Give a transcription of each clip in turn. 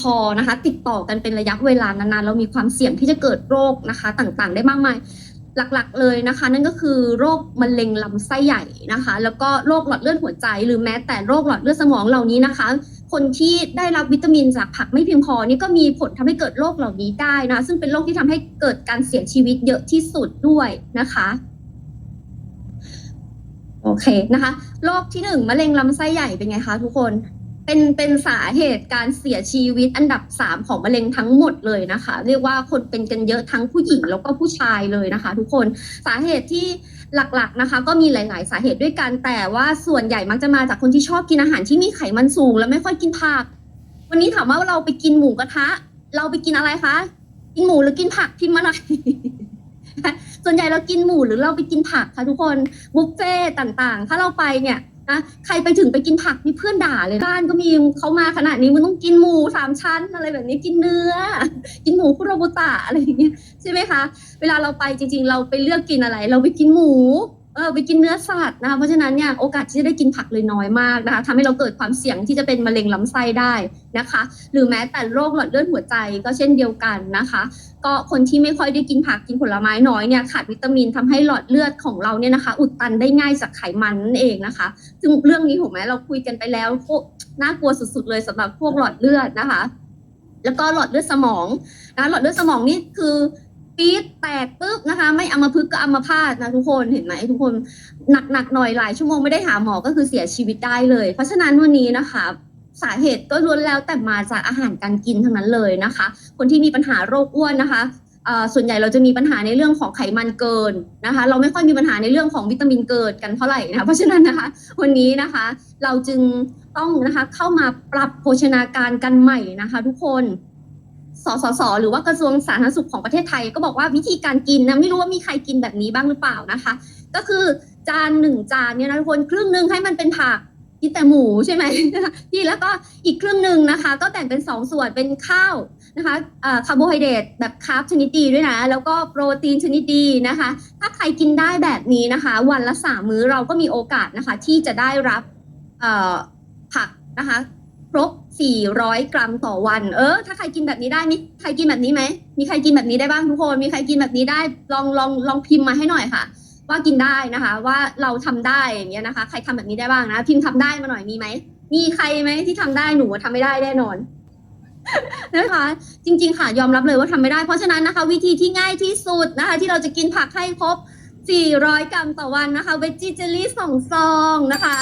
พอนะคะติดต่อกันเป็นระยะเวลานานๆเรามีความเสี่ยงที่จะเกิดโรคนะคะต่างๆ ได้มากมายหลักๆเลยนะคะ นั่นก็คือโรคมะเร็งลำไส้ใหญ่นะคะ แล้วก็โรคหลอดเลือดหัวใจ หรือแม้แต่โรคหลอดเลือดสมองเหล่านี้นะคะ คนที่ได้รับวิตามินจากผักไม่เพียงพอนี่ก็มีผลทำให้เกิดโรคเหล่านี้ได้นะซึ่งเป็นโรคที่ทำให้เกิดการเสียชีวิตเยอะที่สุดด้วยนะคะโอเคนะคะโรคที่หนึ่งมะเร็งลำไส้ใหญ่เป็นไงคะทุกคน เป็นเป็นสาเหตุการเสียชีวิตอันดับสามของมะเร็งทั้งหมดเลยนะคะ เรียกว่าคนเป็นกันเยอะทั้งผู้หญิงแล้วก็ผู้ชายเลยนะคะ ทุกคนสาเหตุที่หลักๆนะคะ ก็มีหลาย ๆ สาเหตุด้วยกันแต่ว่าส่วนใหญ่มักจะมาจากคนที่ชอบกินอาหารที่มีไขมันสูง และไม่ค่อยกินผัก วันนี้ถามว่าเราไปกินหมูกระทะ เราไปกินอะไรคะกินหมูหรือกินผักพิมพ์มาหน่อยส่วนใหญ่เรากินหมูหรือเราไปกินผักคะทุกคนบุฟเฟ่ต่างๆ ถ้าเราไปเนี่ย นะใครไปถึงไปกินผักมีเพื่อนด่าเลยบ้านก็มีเขามาขนาดนี้มึงต้องกินหมูสามชั้นอะไรแบบนี้กินเนื้อ กินหมูคุโรบุตะอะไรอย่างเงี้ยใช่ไหมคะ เวลาเราไปจริง ๆ เราไปเลือกกินอะไร เราไปกินหมู เออไปกินเนื้อสัตว์นะคะเพราะฉะนั้นเนี่ยโอกาสที่จะได้กินผักเลยน้อยมากนะคะทำให้เราเกิดความเสี่ยงที่จะเป็นมะเร็งลำไส้ได้นะคะ หรือแม้แต่โรคหลอดเลือดหัวใจก็เช่นเดียวกันนะคะ ก็คนที่ไม่ค่อยได้กินผักกินผลไม้น้อยเนี่ยขาดวิตามินทำให้หลอดเลือดของเราเนี่ยนะคะ อุดตันได้ง่ายจากไขมันนั่นเองนะคะซึ่งเรื่องนี้ถูกไหมเราคุยกันไปแล้วพวกน่ากลัวสุดๆเลยสำหรับพวกหลอดเลือดนะคะ แล้วก็หลอดเลือดสมองนะหลอดเลือดสมองนี่คือ ปี๊ดแตกปุ๊บนะคะ ไม่อัมาพฤกก็อัมาพาตนะทุกคนเห็นไหมทุกคนหนักๆหน่อยหลายชั่วโมงไม่ได้หาหมอก็คือเสียชีวิตได้เลย เพราะฉะนั้นวันนี้นะคะ สาเหตุก็ล้วนแล้วแต่มาจากอาหารการกินทั้งนั้นเลยนะคะ คนที่มีปัญหาโรคอ้วนนะคะส่วนใหญ่เราจะมีปัญหาในเรื่องของไขมันเกินนะคะ เราไม่ค่อยมีปัญหาในเรื่องของวิตามินเกินกันเท่าไหร่นะเพราะฉะนั้นนะคะ วันนี้นะคะเราจึงต้องนะคะเข้ามาปรับโภชนาการกันใหม่นะคะ ทุกคน สสสหรือว่ากระทรวงสาธารณสุขของประเทศไทย ก็บอกว่าวิธีการกินนะไม่รู้ว่ามีใครกินแบบนี้บ้างหรือเปล่านะคะ ก็คือจานหนึ่งจานเนี่ยนะทุกคนครึ่งหนึ่งให้มันเป็นผักกินแต่หมูใช่ไหมพี่แล้วก็อีกครึ่งหนึ่งนะคะ ก็แบ่งเป็นสองส่วนเป็นข้าวนะคะคาร์โบไฮเดรตแบบคาร์บชนิดดีด้วยนะ แล้วก็โปรตีนชนิดดีนะคะ ถ้าใครกินได้แบบนี้นะคะ วันละสามมื้อเราก็มีโอกาสนะคะ ที่จะได้รับผักนะคะ ครบ 400 กรัมต่อวัน เออ ถ้าใครกินแบบนี้ได้มีใครกินแบบนี้ไหม มีใครกินแบบนี้ได้บ้างทุกคน มีใครกินแบบนี้ได้ ลองลองลองพิมพ์มาให้หน่อยค่ะ ว่ากินได้นะคะ ว่าเราทำได้อย่างเงี้ยนะคะ ใครทำแบบนี้ได้บ้างนะ พิมพ์ทำได้มาหน่อยมีไหม มีใครไหมที่ทำได้หนูทำไม่ได้แน่นอนนะคะจริง ๆ ค่ะยอมรับเลยว่าทำไม่ได้ เพราะฉะนั้นนะคะ วิธีที่ง่ายที่สุดนะคะ ที่เราจะกินผักให้ครบ 400 กรัมต่อวันนะคะเวจิเจลลี่สองซองนะคะ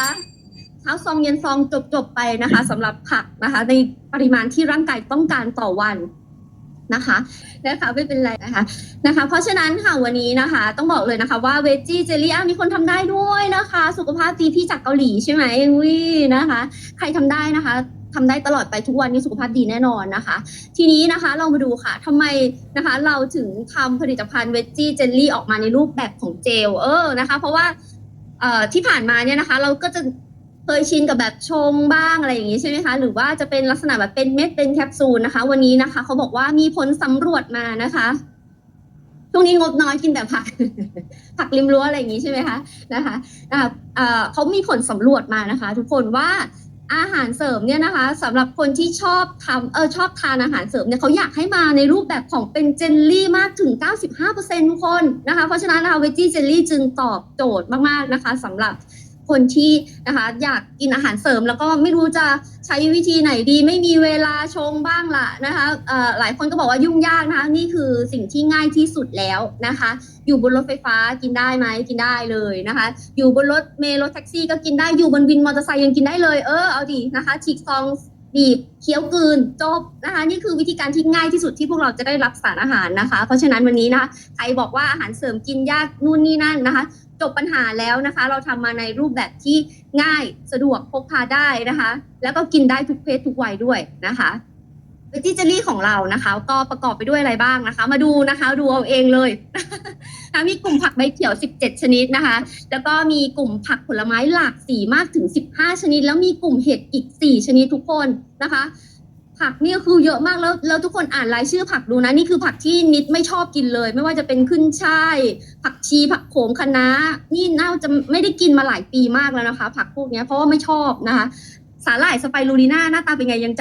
เช้าซองเย็นซองจบจบไปนะคะสำหรับผักนะคะ ในปริมาณที่ร่างกายต้องการต่อวันนะคะนะคะไม่เป็นไรนะคะนะคะ เพราะฉะนั้นค่ะวันนี้นะคะ ต้องบอกเลยนะคะว่าเวจี้เจลลี่มีคนทำได้ด้วยนะคะ สุขภาพดีพี่จากเกาหลีใช่ไหมวินะคะ ใครทำได้นะคะทำได้ตลอดไปทุกวันนี้สุขภาพดีแน่นอนนะคะ ทีนี้นะคะเรามาดูค่ะทำไมนะคะ เราถึงทำผลิตภัณฑ์เวจี้เจลลี่ออกมาในรูปแบบของเจลเออนะคะ เพราะว่าที่ผ่านมาเนี่ยนะคะ เราก็จะ เคยชินกับแบบชงบ้างอะไรอย่างนี้ใช่ไหมคะ หรือว่าจะเป็นลักษณะแบบเป็นเม็ดเป็นแคปซูลนะคะ วันนี้นะคะเขาบอกว่ามีผลสำรวจมานะคะช่วงนี้งบน้อยกินแต่ผัก ผักริมรั้วอะไรอย่างนี้ใช่ไหมคะนะคะอ่าเอ่อเขามีผลสำรวจมานะคะ ทุกคนว่าอาหารเสริมเนี่ยนะคะสำหรับคนที่ชอบทำเออชอบทานอาหารเสริมเนี่ยเขาอยากให้มาในรูปแบบของเป็นเจลลี่มากถึง 95%ทุกคนนะคะ เพราะฉะนั้นนะคะเวจี้เจลลี่จึงตอบโจทย์มากๆนะคะสำหรับ คนที่นะคะอยากกินอาหารเสริม แล้วก็ไม่รู้จะใช้วิธีไหนดี ไม่มีเวลาชงบ้างล่ะนะคะหลายคนก็บอกว่ายุ่งยากนะคะนี่คือสิ่งที่ง่ายที่สุดแล้วนะคะ อยู่บนรถไฟฟ้ากินได้ไหมกินได้เลยนะคะ อยู่บนรถเมล์รถแท็กซี่ก็กินได้อยู่บนวินมอเตอร์ไซค์ยังกินได้เลยเออเอาดีนะคะฉีกซองบีบเคี้ยวกืนจบนะคะ นี่คือวิธีการที่ง่ายที่สุดที่พวกเราจะได้รับสารอาหารนะคะ เพราะฉะนั้นวันนี้นะคะใครบอกว่าอาหารเสริมกินยากนู่นนี่นั่นนะคะ จบปัญหาแล้วนะคะ เราทำมาในรูปแบบที่ง่ายสะดวกพกพาได้นะคะ แล้วก็กินได้ทุกเพศทุกวัยด้วยนะคะเวจิเจลลี่ของเรานะคะ ก็ประกอบไปด้วยอะไรบ้างนะคะ มาดูนะคะดูเอาเองเลยนะมีกลุ่มผักใบเขียว 17 ชนิดนะคะ แล้วก็มีกลุ่มผักผลไม้หลากสีมากถึง 15 ชนิด แล้วมีกลุ่มเห็ดอีก 4 ชนิดทุกคนนะคะ ผักนี่คือเยอะมากแล้วแล้วทุกคนอ่านรายชื่อผักดูนะ นี่คือผักที่นิดไม่ชอบกินเลย ไม่ว่าจะเป็นขึ้นช่าย ผักชีผักโขมคะน้านี่น่าจะไม่ได้กินมาหลายปีมากแล้วนะคะ ผักพวกเนี้ยเพราะว่าไม่ชอบนะคะ สาหร่ายสไปรูลิน่าหน้าตาเป็นไงยังจำ